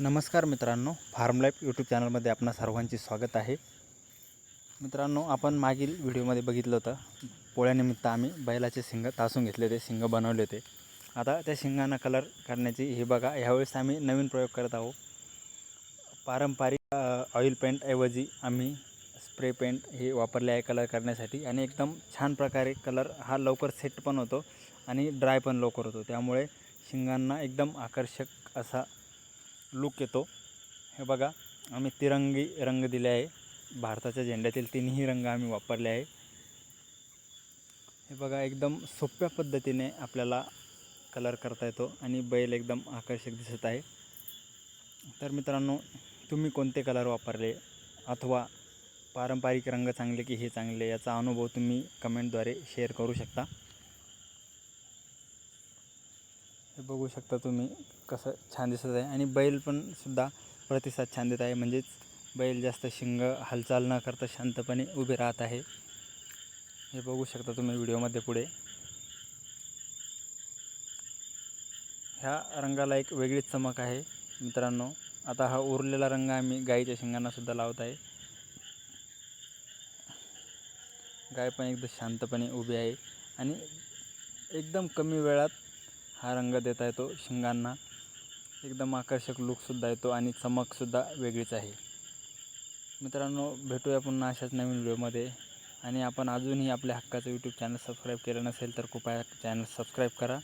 नमस्कार मित्रांनो form life YouTube चॅनलमध्ये आपणा सर्वांचे स्वागत आहे. मित्रांनो आपण मागील व्हिडिओमध्ये बघितलं होतं पोळ्यानिमित्त आम्ही बैलाचे शिंग तासून घेतले होते शिंग बनवले होते. आता त्या शिंगांना कलर करण्याची हे बघा ह्यावेळेस आम्ही नवीन प्रयोग करत आहोत. पारंपरिक ऑइल पेंटऐवजी आम्ही स्प्रे पेंट हे वापरले आहे कलर करण्यासाठी. आणि एकदम छान प्रकारे कलर हा लवकर सेट पण होतो आणि ड्राय पण लवकर होतो. त्यामुळे शिंगांना एकदम आकर्षक असा लुक येतो. हे बघा आम्ही तिरंगी रंग दिले आहे. भारताच्या झेंड्यातील तिन्ही रंग आम्ही वापरले आहे. हे बघा एकदम सोप्या पद्धतीने आपल्याला कलर करता येतो आणि बैल एकदम आकर्षक दिसत आहे. तर मित्रांनो तुम्ही कोणते कलर वापरले? अथवा पारंपरिक रंग चांगले की हे चांगले? याचा अनुभव तुम्ही कमेंटद्वारे शेअर करू शकता. हे बघू शकता तुम्ही कसं छान दिसत आहे. आणि बैल पण सुद्धा प्रतिसाद छान देत आहे. म्हणजेच बैल जास्त शिंग हालचाल न करता शांतपणे उभे राहत आहे. हे बघू शकता तुम्ही व्हिडिओमध्ये पुढे. ह्या रंगाला एक वेगळीच चमक आहे मित्रांनो. आता हा उरलेला रंग आम्ही गाईच्या शिंगांना सुद्धा लावत आहे. गाय पण एकदम शांतपणे उभी आहे. आणि एकदम कमी वेळात हा रंग देता येतो शिंगांना. एकदम आकर्षक लुकसुद्धा येतो आणि चमकसुद्धा वेगळीच आहे. मित्रांनो भेटूया पुन्हा अशाच नवीन व्हिडिओमध्ये आणि आपण अजूनही आपल्या हक्काचं यूट्यूब चॅनल सबस्क्राईब केलं नसेल तर कृपया चॅनल सबस्क्राईब करा.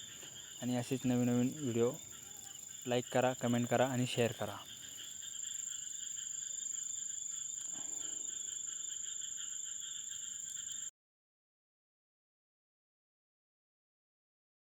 आणि असेच नवीन नवीन व्हिडिओ लाईक करा कमेंट करा आणि शेअर करा.